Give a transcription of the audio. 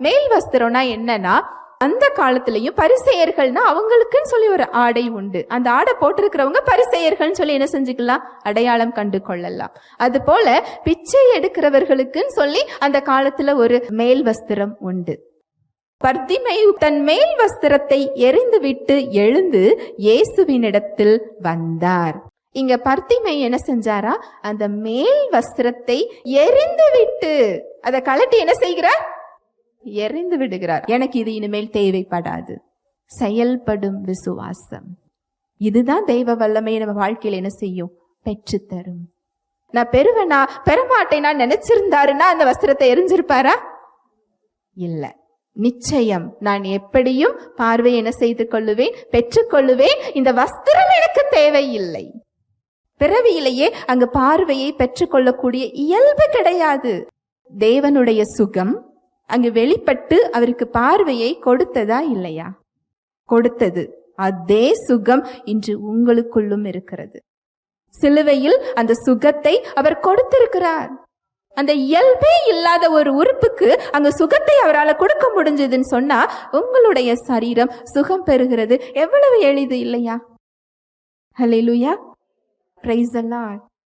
மேல் வஸ்திரம்னா என்னன்னா அந்த காலத்திலையும் பரிசெயர்கள்னா அவங்களுக்குன்னு சொல்லி ஒரு ஆடை உண்டு. அந்த ஆடை போட்டிருக்கிறவங்க பரிசெயர்கள்னு சொல்லி என்ன செஞ்சுக்கலாம்? அடையாளம் கண்டு கொள்ளலாம். அது போல பிச்சை எடுக்கிறவர்களுக்குன்னு சொல்லி அந்த காலத்துல ஒரு மேல் வஸ்திரம் உண்டு. பர்திமை தன் மேல் வஸ்திரத்தை எரிந்துவிட்டு எழுந்து இயேசுவினிடத்தில் வந்தார். இங்க பர்த்திமை என்ன செஞ்சாரா? அந்த மேல் வஸ்திரத்தை எரிந்து விட்டு அதை கலட்டி என்ன செய்கிறார்? எறிந்து விடுகிறார். எனக்கு இது இனிமேல் தேவைப்படாது. செயல்படும் விசுவாசம். இதுதான் தெய்வ வல்லமை நம்ம வாழ்க்கையில் என்ன செய்யும்? பெற்று தரும் நான் பெறுவேனா? பெறமாட்டேனா? நினைச்சிருந்தாருன்னா அந்த வஸ்திரத்தை எரிஞ்சிருப்பாரா? இல்ல. நிச்சயம் நான் எப்படியும் பார்வை என்ன செய்து கொள்ளுவேன் பெற்றுக்கொள்ளுவேன் இந்த வஸ்திரம் எனக்கு தேவையில்லை. பிறவியிலேயே அங்கு பார்வையை பெற்றுக்கொள்ளக்கூடிய இயல்பு கிடையாது. தேவனுடைய சுகம் அங்கு வெளிப்பட்டு அவருக்கு பார்வையை கொடுத்ததா இல்லையா? கொடுத்தது. அதே சுகம் இன்று உங்களுக்குள்ளும் இருக்கிறது. சிலுவையில் அந்த சுகத்தை அவர் கொடுத்திருக்கிறார். அந்த இயல்பே இல்லாத ஒரு உறுப்புக்கு அங்க சுகத்தை அவரால் கொடுக்க முடிஞ்சதுன்னு சொன்னா உங்களுடைய சரீரம் சுகம் பெறுகிறது. எவ்வளவு எளிது இல்லையா? ஹலே லூயா பிரைஸ் எல்லாம்